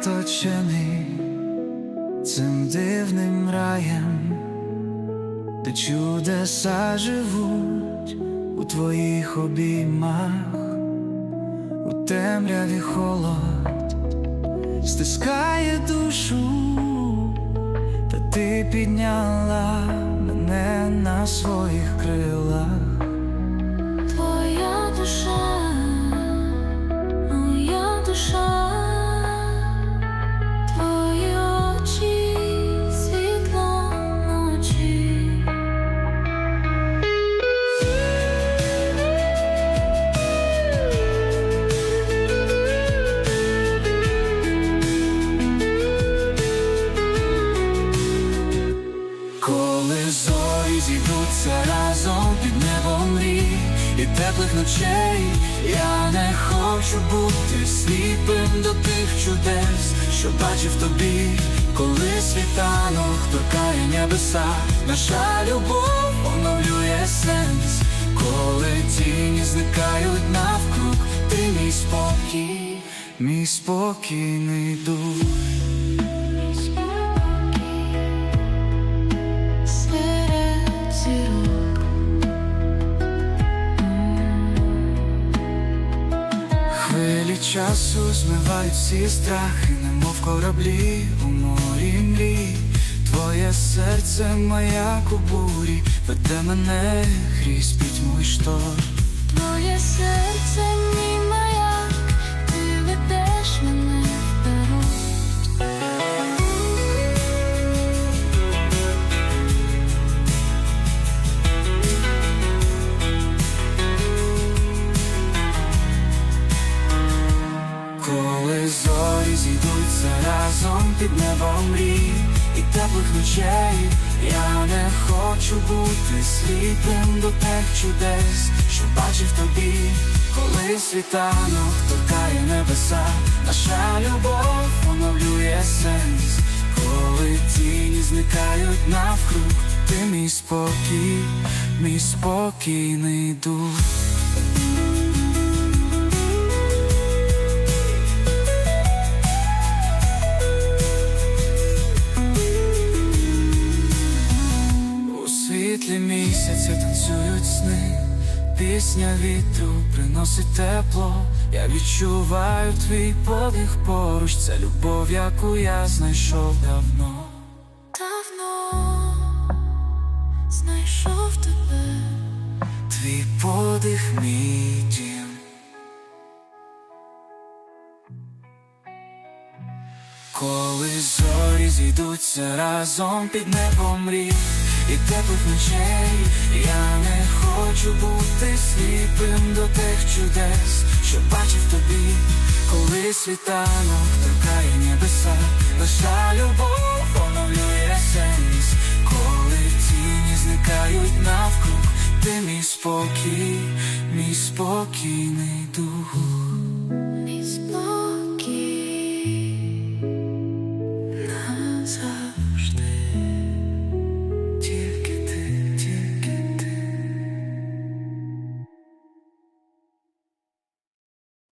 оточений цим дивним раєм, де чудеса живуть у твоїх обіймах, у темряві холод стискає душу, та ти підняла мене на своїх крилах. Теплих ночей, я не хочу бути сліпим до тих чудес, що бачив тобі, коли світанок торкає небеса, наша любов оновлює сенс, коли тіні зникають навкруг, ти мій спокій, мій спокійний дух. Часу змивають всі страхи, немов кораблі у морі мрій. Твоє серце, моя кубурі, веде мене крізь пітьму й шторм. Твоє серце, зійдуться разом під небом мрій і теплих ночей, я не хочу бути сліпим до тих чудес, що бачив тобі, коли світанок торкає небеса, наша любов оновлює сенс, коли тіні зникають навкруг, ти мій спокій, мій спокійний дух. Місяця танцюють сни, пісня вітру приносить тепло. Я відчуваю твій подих поруч, це любов, яку я знайшов давно. Давно знайшов тебе. Твій подих, мій дім. Коли зорі зійдуться разом під небом мрій і теплих ночей, я не хочу бути сліпим до тих чудес, що бачив тобі, коли світанок торкає небеса, наша любов оновлює сенс, коли тіні зникають навкруг, ти мій спокій, мій спокійний дух.